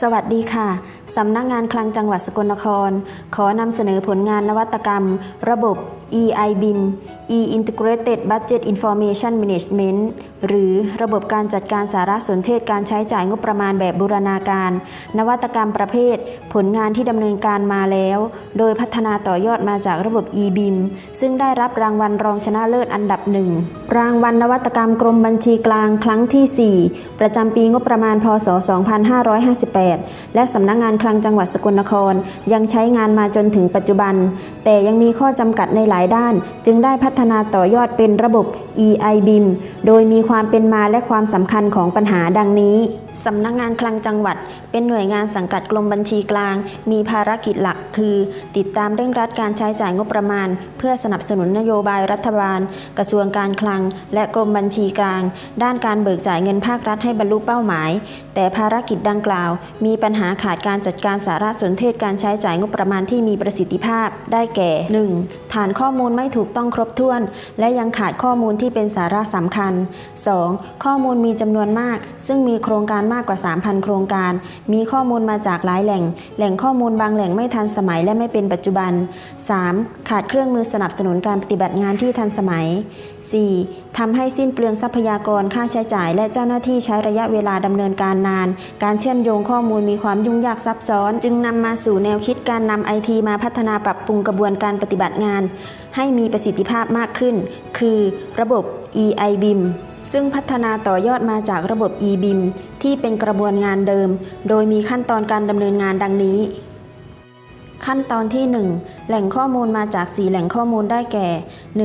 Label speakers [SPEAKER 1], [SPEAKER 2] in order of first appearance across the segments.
[SPEAKER 1] สวัสดีค่ะ สำนักงานคลังจังหวัดสกลนคร ขอนำเสนอผลงานนวัตกรรม ระบบ EIBIM E-Integrated Budget Information Management หรือระบบการจัดการสารสนเทศการใช้จ่ายงบประมาณแบบบูรณาการ นวัตกรรมประเภท ผลงานที่ดำเนินการมาแล้ว โดยพัฒนาต่อยอดมาจากระบบ eBIM ซึ่งได้รับรางวัลรองชนะเลิศอันดับหนึ่งรางวัลนวัตกรรมกรมบัญชีกลางครั้งที่ 4 ประจำปีงบประมาณพศ 2558 และสำนักงานคลังจังหวัดสกลนคร ยังใช้งานมาจนถึงปัจจุบัน แต่ยังมีข้อจำกัดในหลายด้าน จึงได้พัฒนาต่อยอดเป็นระบบ EIBIM โดยมีความเป็นมาและความสำคัญของปัญหาดังนี้ สำนักงานคลังจังหวัด เป็นหน่วยงานสังกัดกรมบัญชีกลาง มีภารกิจหลักคือ ติดตามเร่งรัดการใช้จ่ายงบประมาณ เพื่อสนับสนุนนโยบายรัฐบาล กระทรวงการคลัง และกรมบัญชีกลาง ด้านการเบิกจ่ายเงินภาครัฐให้บรรลุเป้าหมาย แต่ภารกิจดังกล่าว มีปัญหาขาดการจัดการสารสนเทศการใช้จ่ายงบประมาณที่มีประสิทธิภาพ ได้แก่ 1. ฐานข้อมูลไม่ถูกต้องครบถ้วน และยังขาดข้อมูลที่เป็นสาระสำคัญ 2. ข้อมูลมีจำนวนมาก ซึ่งมีโครงการมากกว่า 3,000 โครงการ มีข้อมูลมาจากหลายแหล่ง แหล่งข้อมูลบางแหล่งไม่ทันสมัยและไม่เป็นปัจจุบัน 3. ขาดเครื่องมือสนับสนุนการปฏิบัติงานที่ทันสมัย 4. ทำให้สิ้นเปลืองทรัพยากรค่าใช้จ่าย และเจ้าหน้าที่ใช้ระยะเวลาดำเนินการนาน การเชื่อมโยงข้อมูลมีความยุ่งยากซับซ้อน จึงนำมาสู่แนวคิดการนำไอทีมาพัฒนาปรับปรุงกระบวนการปฏิบัติงาน ให้มีประสิทธิภาพมากขึ้น คือระบบ EIBIM ซึ่งพัฒนาต่อยอดมาจากระบบ eBIM ที่เป็นกระบวนงานเดิม โดยมีขั้นตอนการดำเนินงานดังนี้ ขั้นตอนที่ 1 แหล่งข้อมูลมาจาก 4 แหล่งข้อมูลได้แก่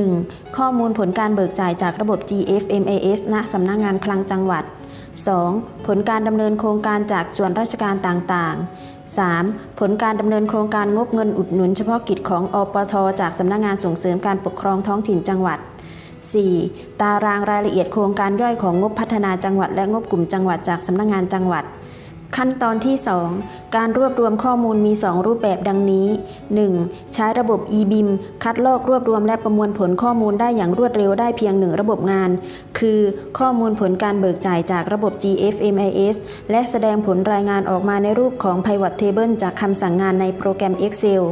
[SPEAKER 1] 1. ข้อมูลผลการเบิกจ่ายจากระบบ GFMAS ณสำนักงงานคลังจังหวัด 2. ผลการดำเนินโครงการจากส่วนราชการต่างๆ 3. ผลการดำเนินโครงการงบเงินอุดหนุนเฉพาะกิจของอปท จากสำนักงานส่งเสริมการปกครองท้องถิ่นจังหวัด 4. ตารางรายละเอียดโครงการย่อยของงบพัฒนาจังหวัดและงบกลุ่มจังหวัดจากสำนักงานจังหวัดขั้นตอนที่ 2 การรวบรวมข้อมูลมี 2 รูปแบบดังนี้ 1. ใช้ระบบ eBIM คัดลอกรวบรวมและประมวลผลข้อมูลได้อย่างรวดเร็วได้เพียงหนึ่งระบบงาน คือข้อมูลผลการเบิกจ่ายจากระบบ GFMIS และแสดงผลรายงานออกมาในรูปของ Pivot Table จากคำสั่งงานในโปรแกรม Excel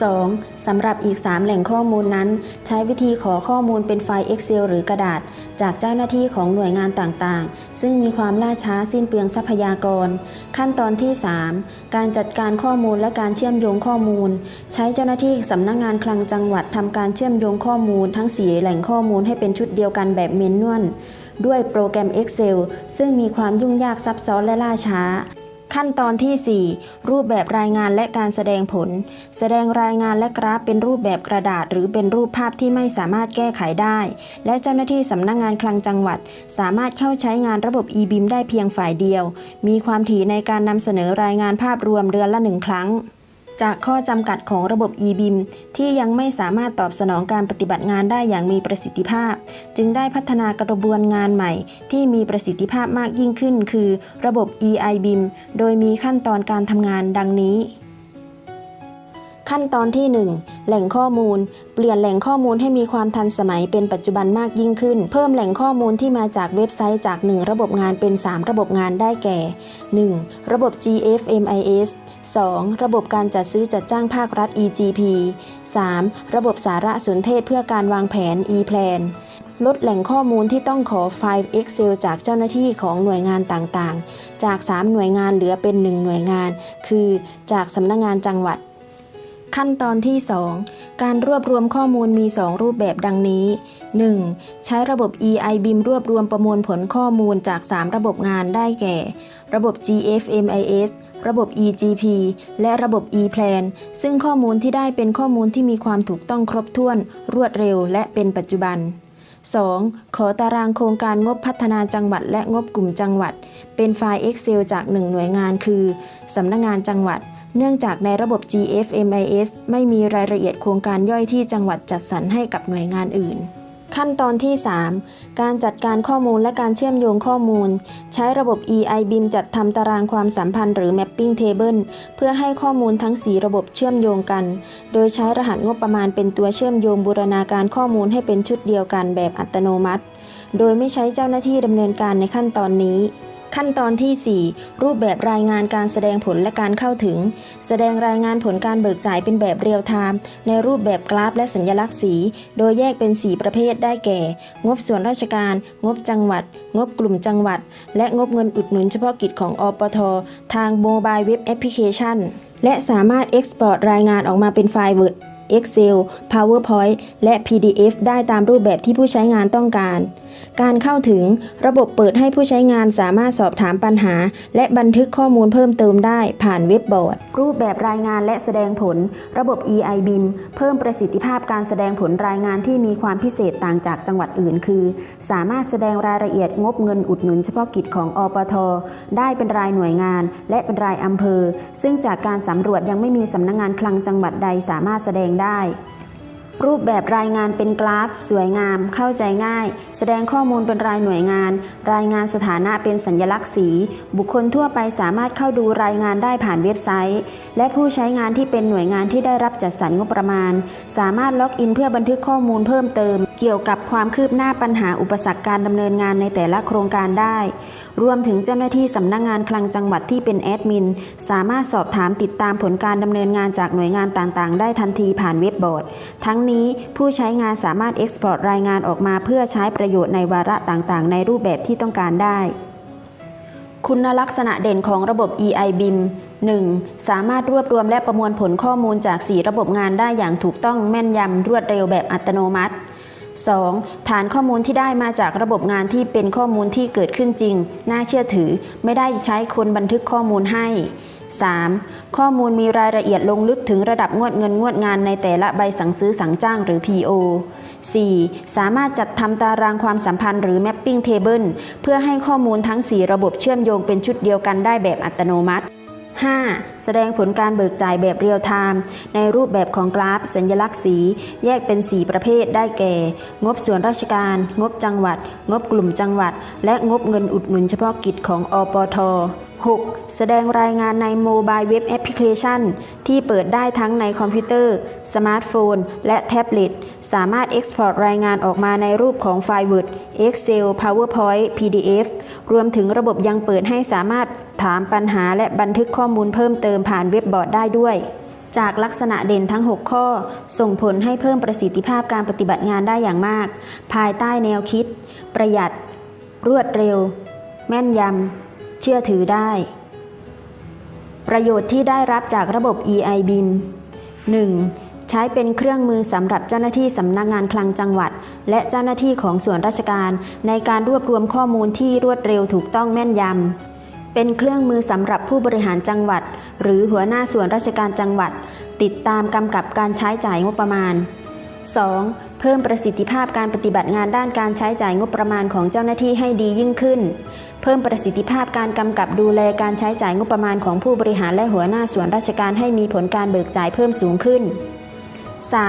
[SPEAKER 1] 2. สำหรับอีก 3 แหล่งข้อมูลนั้น ใช้วิธีขอข้อมูลเป็นไฟล์ Excel หรือกระดาษ จากเจ้าหน้าที่ของหน่วยงานต่างๆ ซึ่งมีความล่าช้าสิ้นเปลืองทรัพยากร ขั้นตอนที่ 3 การจัดการข้อมูลและการเชื่อมโยงข้อมูล ใช้เจ้าหน้าที่สำนักงงานคลังจังหวัดทำการเชื่อมโยงข้อมูล ทั้ง 4 แหล่งข้อมูลให้เป็นชุดเดียวกันแบบเมนนวลด้วยโปรแกรม Excel ซึ่งมีความยุ่งยากซับซ้อนและล่าช้า ขั้นตอนที่ 4 รูปแบบรายงานและการแสดงผล แสดงรายงานและกราฟเป็นรูปแบบกระดาษ หรือเป็นรูปภาพที่ไม่สามารถแก้ไขได้ และเจ้าหน้าที่สำนักงงานคลังจังหวัด สามารถเข้าใช้งานระบบ eBIM ได้เพียงฝ่ายเดียว มีความถี่ในการนำเสนอรายงานภาพรวมเดือนละหนึ่งครั้ง จากข้อจำกัดของระบบ eBIM ที่ยังไม่สามารถตอบสนองการปฏิบัติงานได้อย่างมีประสิทธิภาพ จึงได้พัฒนากระบวนงานใหม่ ที่มีประสิทธิภาพมากยิ่งขึ้น คือ ระบบ EIBIM โดยมีขั้นตอนการทำงานดังนี้ขั้นตอนที่ 1 แหล่งข้อมูล เปลี่ยนแหล่งข้อมูลให้มีความทันสมัยเป็นปัจจุบันมากยิ่งขึ้น เพิ่มแหล่งข้อมูลที่มาจากเว็บไซต์จาก 1 ระบบงานเป็น 3 ระบบงานได้แก่ 1. ระบบ GFMIS 2. ระบบการจัดซื้อจัดจ้างภาครัฐ EGP 3. ระบบสารสนเทศเพื่อการวางแผน ePlan ลดแหล่งข้อมูลที่ต้องขอไฟล์ Excel จากเจ้าหน้าที่ของหน่วยงานต่างๆ จาก 3 หน่วยงานเหลือเป็น 1 หน่วยงาน คือจากสำนักงงานจังหวัด ขั้นตอนที่ 2 การรวบรวมข้อมูลมี 2 รูปแบบดังนี้ 1. ใช้ระบบ EIBIM รวบรวมประมวลผลข้อมูลจาก 3 ระบบงานได้แก่ ระบบ GFMIS ระบบ eGP และระบบ ePlan ซึ่งข้อมูลที่ได้เป็นข้อมูลที่มีความถูกต้องครบถ้วน รวดเร็ว และเป็นปัจจุบัน 2. ขอตารางโครงการงบพัฒนาจังหวัดและงบกลุ่มจังหวัด เป็นไฟล์ Excel จากหนึ่งหน่วยงานคือสำนักงงานจังหวัด เนื่องจากในระบบ GFMIS ไม่มีรายละเอียดโครงการย่อยที่จังหวัดจัดสรรให้กับหน่วยงานอื่น ขั้นตอนที่ 3 การจัดการข้อมูลและการเชื่อมโยงข้อมูล ใช้ระบบ EIBIM จัดทำตารางความสัมพันธ์หรือ Mapping Table เพื่อให้ข้อมูลทั้ง 4 ระบบเชื่อมโยงกัน โดยใช้รหัสงบประมาณเป็นตัวเชื่อมโยงบูรณาการข้อมูลให้เป็นชุดเดียวกันแบบอัตโนมัติ โดยไม่ใช้เจ้าหน้าที่ดำเนินการในขั้นตอนนี้ ขั้นตอนที่ 4 รูปแบบรายงานการแสดงผลและการเข้าถึง แสดงรายงานผลการเบิกจ่ายเป็นแบบเรียลไทม์ในรูปแบบกราฟและสัญลักษณ์สี โดยแยกเป็น 4 ประเภทได้แก่ งบส่วนราชการ งบจังหวัด งบกลุ่มจังหวัด และงบเงินอุดหนุนเฉพาะกิจของอปท ทางโมบายเว็บแอปพลิเคชันและสามารถ Export รายงานออกมาเป็นไฟล์ Word Excel PowerPoint และ PDF ได้ตามรูปแบบที่ผู้ใช้งานต้องการ การเข้าถึงระบบเปิดให้ผู้ใช้งานสามารถสอบถามปัญหา และบันทึกข้อมูลเพิ่มเติมได้ผ่านเว็บบอร์ด รูปแบบรายงานและแสดงผล ระบบ EIBIM เพิ่มประสิทธิภาพการแสดงผลรายงานที่มีความพิเศษต่างจากจังหวัดอื่น คือ สามารถแสดงรายละเอียดงบเงินอุดหนุนเฉพาะกิจของอปท ได้เป็นรายหน่วยงาน และเป็นรายอำเภอ ซึ่งจากการสำรวจยังไม่มีสำนักงงานคลังจังหวัดใดสามารถแสดงได้รูปแบบรายงานเป็นกราฟ สวยงาม เข้าใจง่าย แสดงข้อมูลเป็นรายหน่วยงาน รายงานสถานะเป็นสัญลักษณ์สี บุคคลทั่วไปสามารถเข้าดูรายงานได้ผ่านเว็บไซต์ และผู้ใช้งานที่เป็นหน่วยงานที่ได้รับจัดสรรงบประมาณ สามารถล็อกอินเพื่อบันทึกข้อมูลเพิ่มเติม เกี่ยวกับความคืบหน้าปัญหาอุปสรรคการดำเนินงานในแต่ละโครงการได้ รวมถึงเจ้าหน้าที่สำนักงงานคลังจังหวัดที่เป็นแอดมิน สามารถสอบถามติดตามผลการดำเนินงานจากหน่วยงานต่างๆ ได้ทันทีผ่านเว็บบอร์ด ทั้งนี้ผู้ใช้งานสามารถเอ็กซ์พอร์ตรายงานออกมาเพื่อใช้ประโยชน์ในวาระต่างๆ ในรูปแบบที่ต้องการได้ คุณลักษณะเด่นของระบบ EIBIM 1. สามารถรวบรวมและประมวลผลข้อมูลจาก 4 ระบบงานได้อย่างถูกต้องแม่นยำรวดเร็วแบบอัตโนมัติ 2. ฐานข้อมูลที่ได้มาจากระบบงานที่เป็นข้อมูลที่เกิดขึ้นจริง น่าเชื่อถือ ไม่ได้ใช้คนบันทึกข้อมูลให้ 3. ข้อมูลมีรายละเอียดลงลึกถึงระดับงวดเงินงวดงานในแต่ละใบสั่งซื้อสั่งจ้างหรือ PO 4. สามารถจัดทำตารางความสัมพันธ์หรือ Mapping Table เพื่อให้ข้อมูลทั้ง 4 ระบบเชื่อมโยงเป็นชุดเดียวกันได้แบบอัตโนมัติ 5. แสดงผลการเบิกจ่ายแบบเรียลไทม์ในรูปแบบของกราฟ สัญลักษณ์สี แยกเป็น 4 ประเภทได้แก่ งบส่วนราชการ งบจังหวัด งบกลุ่มจังหวัด และงบเงินอุดหนุนเฉพาะกิจของอปท 6. แสดงรายงานในโมบายเว็บแอปพลิเคชัน ที่เปิดได้ทั้งในคอมพิวเตอร์ สมาร์ทโฟน และแท็บเล็ต สามารถ Export รายงานออกมาในรูปของไฟล์ Word Excel PowerPoint PDF รวมถึงระบบยังเปิดให้สามารถ ถามปัญหาและบันทึกข้อมูลเพิ่มเติมผ่านเว็บบอร์ดได้ด้วย จากลักษณะเด่นทั้ง 6 ข้อ ส่งผลให้เพิ่มประสิทธิภาพการปฏิบัติงานได้อย่างมาก ภายใต้แนวคิด ประหยัด รวดเร็ว แม่นยำ เชื่อถือได้ ประโยชน์ที่ได้รับจากระบบ EIBIM 1. ใช้เป็นเครื่องมือสำหรับเจ้าหน้าที่สำนักงานคลังจังหวัด และเจ้าหน้าที่ของส่วนราชการ ในการรวบรวมข้อมูลที่รวดเร็วถูกต้องแม่นยำ เป็นเครื่องมือสำหรับผู้บริหารจังหวัด หรือหัวหน้าส่วนราชการจังหวัด ติดตามกำกับการใช้จ่ายงบประมาณ 2. เพิ่มประสิทธิภาพการปฏิบัติงานด้านการใช้จ่ายงบประมาณของเจ้าหน้าที่ให้ดียิ่งขึ้น เพิ่มประสิทธิภาพการกำกับดูแลการใช้จ่ายงบประมาณของผู้บริหารและหัวหน้าส่วนราชการให้มีผลการเบิกจ่ายเพิ่มสูงขึ้น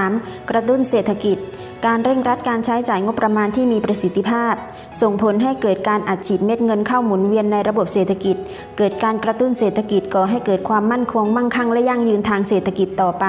[SPEAKER 1] 3. กระตุ้นเศรษฐกิจ การเร่งรัดการใช้จ่ายงบประมาณที่มีประสิทธิภาพ ส่งผลให้เกิดการอัดฉีดเม็ดเงินเข้าหมุนเวียนในระบบเศรษฐกิจ เกิดการกระตุ้นเศรษฐกิจก่อให้เกิดความมั่นคงมั่งคั่งและยั่งยืนทางเศรษฐกิจต่อไป